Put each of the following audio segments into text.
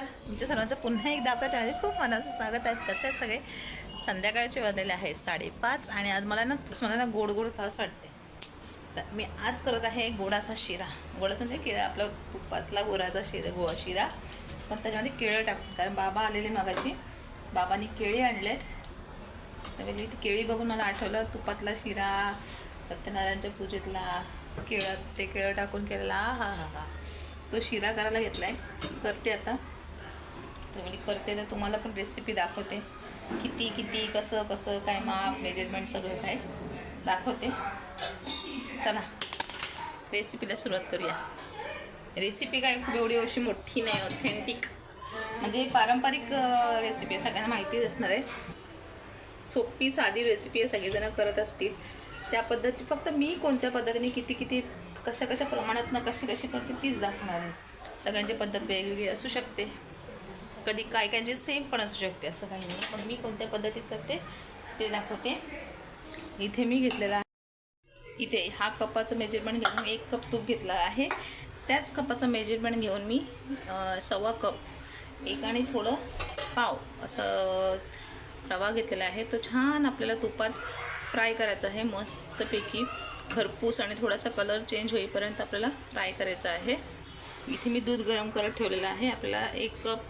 नमस्कार. तुमच्या सर्वांचं पुन्हा एकदा आपल्या चॅनल खूप मनाचं स्वागत आहे. तसेच सगळे संध्याकाळचे वाजलेले आहे साडेपाच आणि आज मला ना मला ना गोड गोड खावंच वाटते तर मी आज करत आहे गोडाचा शिरा. गोडाचा म्हणजे केळं आपला तुपातला गोराचा शिरा गो शिरा. पण त्याच्यामध्ये केळं टाकतो. कारण बाबा आलेले मगाशी. बाबांनी केळी आणलेत. तर म्हणजे केळी बघून मला आठवलं तुपातला शिरा सत्यनारायणच्या पूजेतला केळं ते केळं टाकून केलेला. हा हा हा. तो शिरा करायला घेतला आहे करते आता. तर मी करते तर तुम्हाला पण रेसिपी दाखवते. किती किती कसं कसं काय माप मेजरमेंट सगळं काय दाखवते. चला रेसिपीला सुरुवात करूया. रेसिपी काय खूप एवढी अशी मोठी नाही ऑथेंटिक म्हणजे पारंपरिक रेसिपी आहे सगळ्यांना माहितीच असणार आहे. सोपी साधी रेसिपी आहे सगळेजण करत असतील. त्या पद्धती फक्त मी कोणत्या पद्धतीने किती किती कशा कशा प्रमाणात ना कशी कशी करते तीच दाखवणार आहे. सगळ्यांची पद्धत वेगवेगळी असू शकते. कधी काय कायचे म्हणजे सेम पण असू शकते असं काही नाही. पण मी कोणत्या पद्धतीत करते ते दाखवते. इथे मी घेतलेला आहे. इथे हा कपाचं मेजरमेंट घेऊन मी एक कप तूप घेतला आहे. त्याच कपाचं मेजरमेंट घेऊन मी सव्वा कप एक आणि थोडं पाव असं रवा घेतलेला आहे. तो छान आपल्याला तुपात फ्राय करायचा आहे. मस्तपैकी खरपूस आणि थोडासा कलर चेंज होईपर्यंत आपल्याला फ्राय करायचा आहे. इथे मी दूध गरम करत ठेवलेलं आहे. आपल्याला एक कप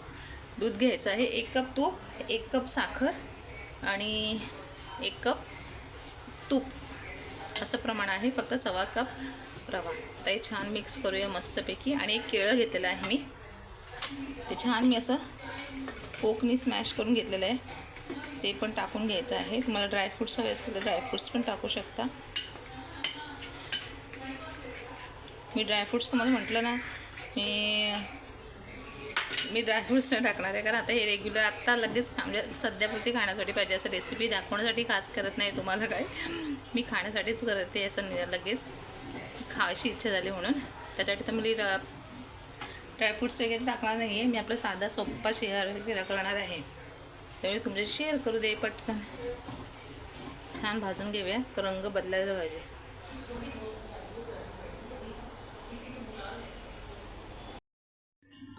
दूध घ्यायचं आहे. एक कप तूप एक कप साखर आणि एक कप तूप. असं प्रमाण आहे. फक्त सव्वा कप रवा. ते छान मिक्स करूया मस्तपैकी. आणि एक केळं घेतलेलं आहे मी. ते छान मी असं पोकनी स्मॅश करून घेतलेलं आहे. ते पण टाकून घ्यायचं आहे. तुम्हाला ड्रायफ्रूट्स हवे असतील तर ड्रायफ्रूट्स पण टाकू शकता. मी ड्रायफ्रूट्स तुम्हाला म्हटलं ना मी मी ड्रायफ्रुट्स नाही टाकणार आहे कारण आता हे रेग्युलर आत्ता लगेच म्हणजे सध्यापुरती खाण्यासाठी पाहिजे असं रेसिपी दाखवण्यासाठी खास करत नाही तुम्हाला काय मी खाण्यासाठीच करते असं नि- लगेच खावायची इच्छा झाली म्हणून. त्याच्यासाठी तर मी ड्रायफ्रुट्स वगैरे टाकणार नाही आहे मी आपला साधा सोप्पा शेअर शिरा करणार आहे. त्यामुळे तुमच्याशी शेअर करू दे पटकन. छान भाजून घेऊया रंग बदलायला पाहिजे.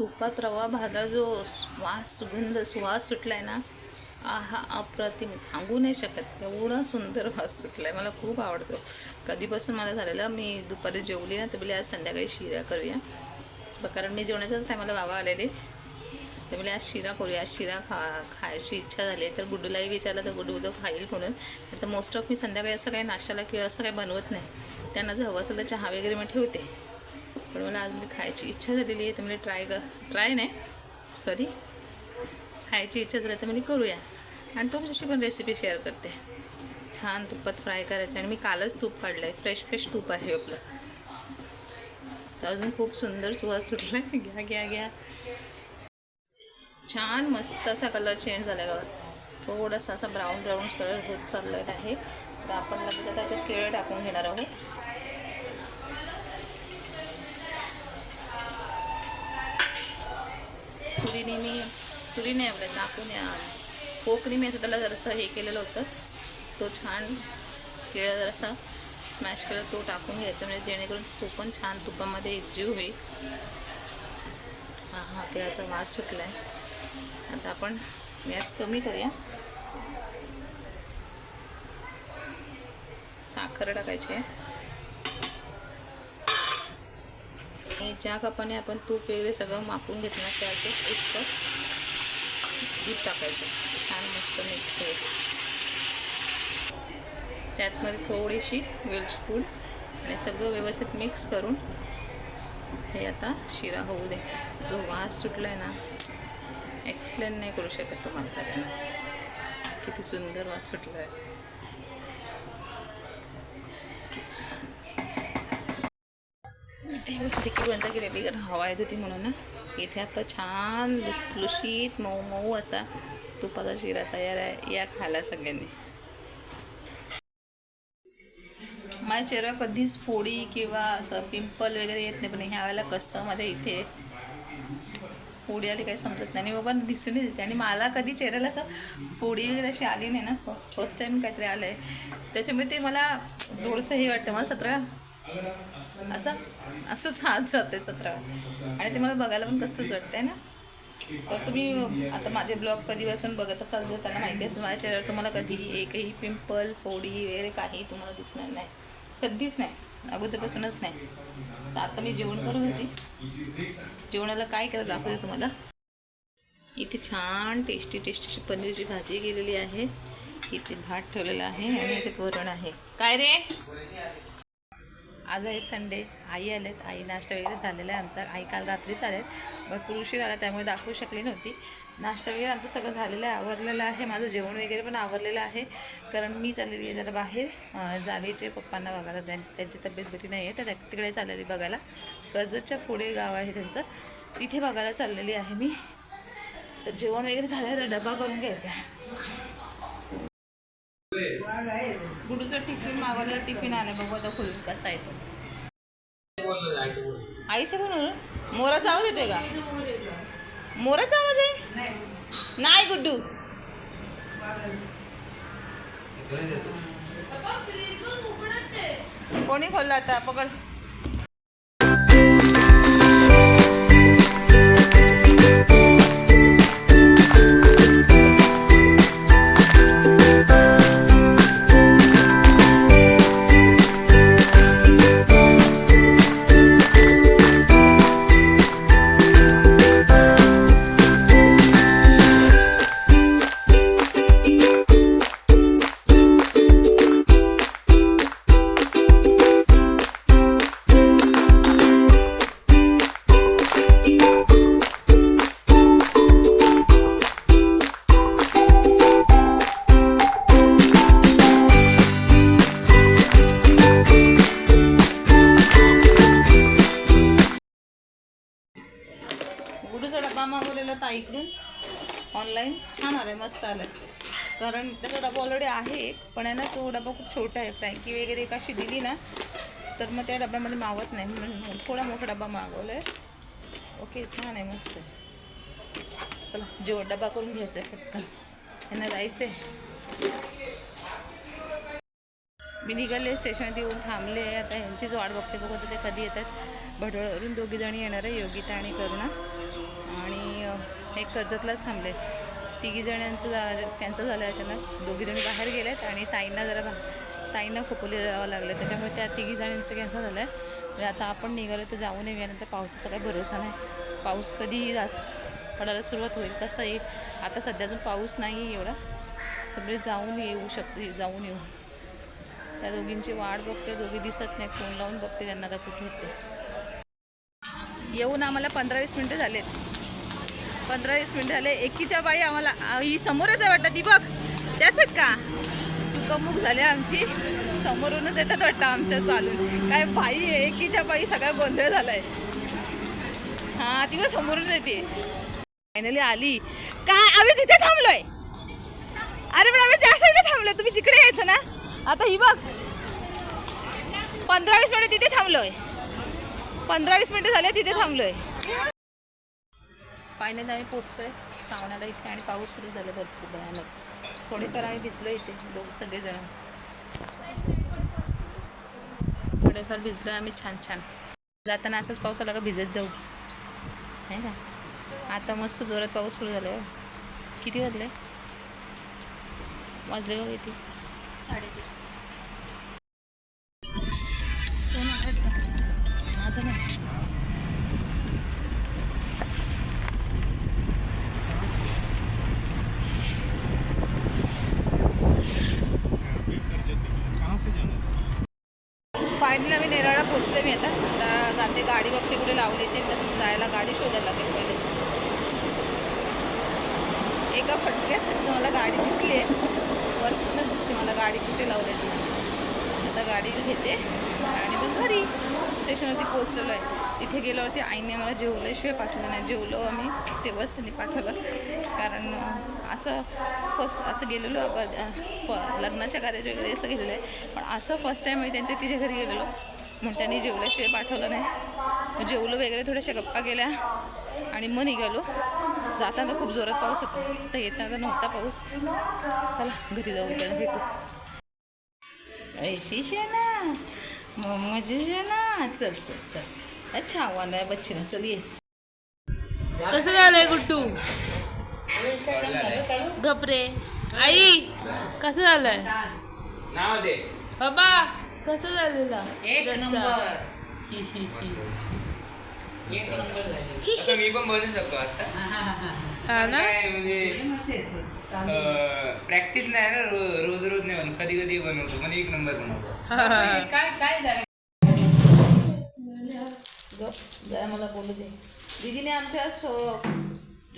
तुपात रवा भाजा जो वास सुगंध सुवास सुटला आहे ना आहा अप्रतिम. सांगू नाही शकत. एवढा सुंदर वास सुटला आहे मला खूप आवडतो. कधीपासून मला झालेलं मी दुपारी जेवली ना तर बोले आज संध्याकाळी शिरा करूया. कारण मी जेवणाच्याच टायमाला बाबा आलेले. तर बोले आज शिरा करूया. आज शिरा खा खायची इच्छा झाली आहे तर गुड्डूलाही विचारलं तर गुड्डू उदक खाईल म्हणून. तर मोस्ट ऑफ मी संध्याकाळी असं काही नाश्त्याला किंवा असं काही बनवत नाही. त्यांना जर हवं असेल तर चहा वगैरे मी ठेवते. पण मला आज मी खायची इच्छा झालेली आहे तर म्हणजे ट्राय कर. ट्राय नाही. सॉरी खायची इच्छा झाली तर म्हणजे करूया. आणि तुमच्याशी पण रेसिपी शेअर करते. छान तुपात फ्राय करायचं. आणि मी कालच तूप काढलं आहे फ्रेश फ्रेश तूप आहे आपलं. तर अजून खूप सुंदर सुवास सुटला आहे घ्या घ्या घ्या. छान मस्त असा कलर चेंज झाला आहे बघा. थोडासा असा ब्राऊन ब्राऊन कलर होत चाललेला आहे तर आपण लगेच आता त्याच्यात केळं टाकून घेणार आहोत. तुरीने मी सुरीने आपल्या नाकून या मी असं त्याला जरासं हे केलेलं होतं. तो छान केळं जरासा स्मॅश केलं तो टाकून घ्यायचा म्हणजे जेणेकरून तो पण छान तुपामध्ये एकजीव होईल. हां हा केळाचा वास सुटला आहे आता आपण गॅस कमी करूया. साखर टाकायची आहे. आणि ज्या कपाने आपण तूप वगैरे सगळं मापून घेतलं ना त्याचं एक कप दूध टाकायचं. छान मस्त मिक्स करायचं. त्यातमध्ये थोडीशी वेलची पूड आणि सगळं व्यवस्थित मिक्स करून हे आता शिरा होऊ दे. जो वास सुटला आहे ना एक्सप्लेन नाही करू शकत तुम्हाला सगळ्यांना. किती सुंदर वास सुटला आहे इथे मी खिडकी बंद केलेली कारण हवा येत होती म्हणून ना इथे आपला छान लुसलुशीत मऊ मऊ असा तुपाचा शिरा तयार आहे. या खायला सगळ्यांनी. माझ्या चेहरा कधीच फोडी किंवा असं पिंपल वगैरे येत नाही पण ह्या वेळेला कसं मध्ये इथे फोडी आली काही समजत नाही. आणि बघा दिसून येते. आणि मला कधी चेहऱ्याला असं फोडी वगैरे अशी आली नाही ना. फर्स्ट टाईम काहीतरी आलं आहे त्याच्यामुळे ते मला थोडंसं हे वाटतं. मला सतरा असं? असंच? हात जाते सतरा. आणि ते मला बघायला पण कसंच वाटतंय ना? तर तुम्ही आता माझे ब्लॉग कधीपासून बघत असाल तर त्यांना माहिती असेल माझ्या चेहऱ्यावर तुम्हाला कधी एकही पिंपल फोडी वगैरे काही तुम्हाला दिसणार नाही. कधीच नाही. अगोदरपासूनच नाही. तर आता मी जेवण करत होती. जेवणाला काय करत दाखवते तुम्हाला? इथे छान टेस्टी टेस्टीची पनीरची भाजी केलेली आहे. इथे भात ठेवलेला आहे आणि याच्यात वरण आहे. काय रे? आज आहे संडे. आई आलेत. आई नाश्ता वगैरे झालेला आहे आमचा. आई काल रात्रीच आलेत. भरपूर उशीर आला त्यामुळे दाखवू शकली नव्हती. नाश्ता वगैरे आमचं सगळं झालेलं आहे. आवरलेलं आहे. माझं जेवण वगैरे पण आवरलेलं आहे. कारण मी चाललेली आहे जरा बाहेर. जावेचे पप्पांना बघायला. त्यां त्यांची तब्येत बरी नाही आहे. तर त्या- तिकडे चाललेली बघायला. कर्जतच्या पुढे गाव आहे त्यांचं. तिथे बघायला चाललेली आहे मी. तर जेवण वगैरे झालं तर डबा करून घ्यायचा आहे. गुडूचं टिफिन मागवलं टिफिन आलं बघू आता खोलून कसा आहे तो. आईचं म्हणून मोराचा आवाज येतोय का? मोराचा आवाज आहे? नाही गुड्डू. कोणी खोललं आता? पकड. गुडूचा डबा मागवलेला ताईकडून ऑनलाईन छान आलाय मस्त आलाय. कारण त्याचा डबा ऑलरेडी आहे पण आहे ना तो डबा खूप छोटा आहे. फ्रँकी वगैरे एक अशी दिली ना तर मग त्या डब्यामध्ये मावत नाही. म्हणून थोडा मोठा डबा मागवला आहे ओके छान आहे मस्त आहे. चला जेवण डबा करून घ्यायचा आहे पटकन. यांना जायचं आहे मी निघाले स्टेशनात येऊन थांबले. आता यांचीच वाट बघते बघत ते कधी येतात. भडोळवरून दोघीजणी येणार आहे योगिता आणि करुणा. आणि एक कर्जतलाच थांबले. तिघी जणांचं जा कॅन्सल झालं अचानक. दोघीजणी बाहेर गेल्यात आणि ताईंना जरा बा ताईंना खोपोली जावं लागलं. त्याच्यामुळे त्या तिघी जणांचं कॅन्सल झालं आहे म्हणजे आता आपण निघालो तर जाऊन येऊया नंतर पावसाचा काही भरोसा नाही. पाऊस कधीही जास्त पडायला सुरुवात होईल कसं येईल? आता सध्या अजून पाऊस नाही एवढा. तर म्हणजे जाऊन येऊ शकते जाऊन येऊ. त्या दोघींची वाट बघते दोघी दिसत नाही फोन लावून बघते त्यांना आता कुठे येते येऊन आम्हाला पंधरा वीस मिनटं झालेत. पंधरा वीस मिनटं झाले. एकीच्या बाई आम्हाला ही समोरच आहे वाटतं ती बघ. त्याच आहेत का? चुकामुक झाले आमची. समोरूनच येतात वाटतं आमच्या चालून. काय बाई आहे एकीच्या बाई सगळा गोंधळ झालाय. हां ती बघ समोरूनच येते फायनली आली. काय आम्ही तिथे थांबलोय. अरे पण आम्ही त्या साईडला थांबलोय. तुम्ही तिकडे यायचं ना? आता ही बघ. पंधरा वीस मिनिटं तिथे थांबलोय. पंधरा वीस मिनिटं झाले तिथे थांबलोय. फायनली आम्ही पोचतोय सावण्याला इथे आणि पाऊस सुरू झाला भरपूर भयानक. थोडेफार आम्ही भिजलो इथे दोघ सगळेजण. थोडेफार भिजलो आम्ही छान छान. जाताना असंच पावसाला का भिजत जाऊ. आहे का आता मस्त जोरात पाऊस सुरू झाला किती वाजले? वाजले बघ किती? कोण एका फटक्यात तसं मला गाडी दिसली आहे. वरतूनच दिसते मला गाडी कुठे लावली ती आता गाडी घेते. आणि मग घरी. स्टेशनवरती पोचलेलो आहे. तिथे गेल्यावरती आईने मला जेवल्याशिवाय पाठवलं नाही. जेवलो आम्ही तेव्हाच त्यांनी पाठवलं. कारण असं फर्स्ट असं गेलेलो अगं फ लग्नाच्या कार्यात वगैरे असं गेलेलं आहे. पण असं फर्स्ट टाईम मी त्यांच्या तिच्या घरी गेलेलो. म्हणून त्यांनी जेवल्याशिवाय पाठवलं नाही. जेवलो वगैरे थोड्याशा गप्पा केल्या. आणि मग निघालो. जाताना खूप जोरात पाऊस होता. तर येताना नव्हता पाऊस. चला घरी जाऊ उद्या भेटू. ऐशी शेना मम्माची शेना चल चल चल. अच्छा आव्हान आहे बच्ची ना चल ये. कसं झालंय गुड्डू? घपरे आई कसं झालंय? नाव दे. बाबा कसं झालेला? हि. असं मी पण बनवू शकतो असं हा ना? काय म्हणजे प्रॅक्टिस नाही ना रो- रोज रोज नाही बनवत कधी कधी बनवतो म्हणजे एक नंबर बनवतो. हा, हा. ग जरा मला बोलू दे. दीदीने आमच्या सो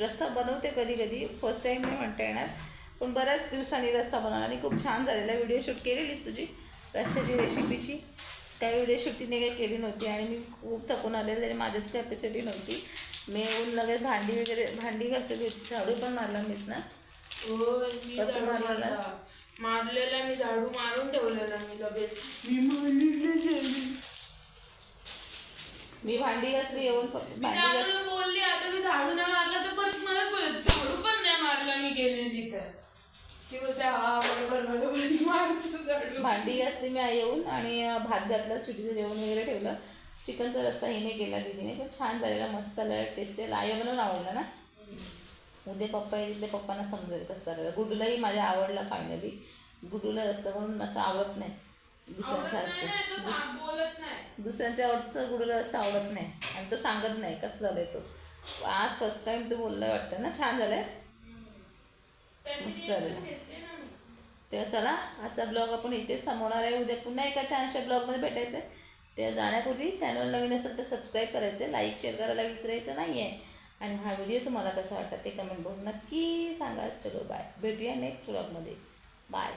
रस्सा बनवते कधी कधी. फर्स्ट टाईम नाही म्हणता येणार. पण बऱ्याच दिवसांनी रस्सा बनवला आणि खूप छान झालेला. व्हिडिओ शूट केलेलीस तुझी? रस्स्याची रेसिपीची काही व्हिडिओ शूट तिने काही केली नव्हती आणि मी खूप थकून आले तरी माझ्याच कॅपॅसिटी नव्हती. मी येऊन लगेच भांडी वगैरे भांडी घासली झाडू पण मारला मीच ना. मारलेला मी झाडू मारून ठेवलेला मी लगेच. मी मी भांडी घासली येऊन बोलली आता मी झाडू नाही मारला तर परत मला बोलत झाडू पण नाही मारला मी गेलेली तर. ती बोलते हा बरोबर बरोबर. मी मारतो झाडू भांडी घासली मी आई येऊन आणि भात घातला सुटीचं जेवण वगैरे ठेवलं. चिकनचा रस्सा हिने केला दीदीने. पण छान झालेला मस्त आलेला टेस्टी आई म्हणून आवडला ना. उद्या पप्पा तिथल्या पप्पांना समजेल कसं झालेलं. गुडूलाही माझ्या आवडला फायनली गुडूला रस्सा करून असं आवडत नाही. दुसऱ्यांच्या हातचं. सांग- बोलत नाही. दुसऱ्यांच्या आवडचं गुडूला रस्ता आवडत नाही. आणि तो सांगत नाही कसं झालंय तो. आज फर्स्ट टाइम तो बोलला वाटतं ना. छान झालंय. त्याची मी. तेव्हा चला आजचा ब्लॉग आपण इथेच थांबवणार आहे. उद्या पुन्हा एका छानशा ब्लॉगमध्ये भेटायचं आहे. तेव्हा जाण्यापूर्वी चॅनल नवीन असेल तर सबस्क्राईब करायचं लाईक शेअर करायला विसरायचं नाही आहे आणि हा व्हिडिओ तुम्हाला कसा वाटला ते कमेंट बॉक्स नक्की सांगा. चलो बाय भेटूया नेक्स्ट ब्लॉगमध्ये बाय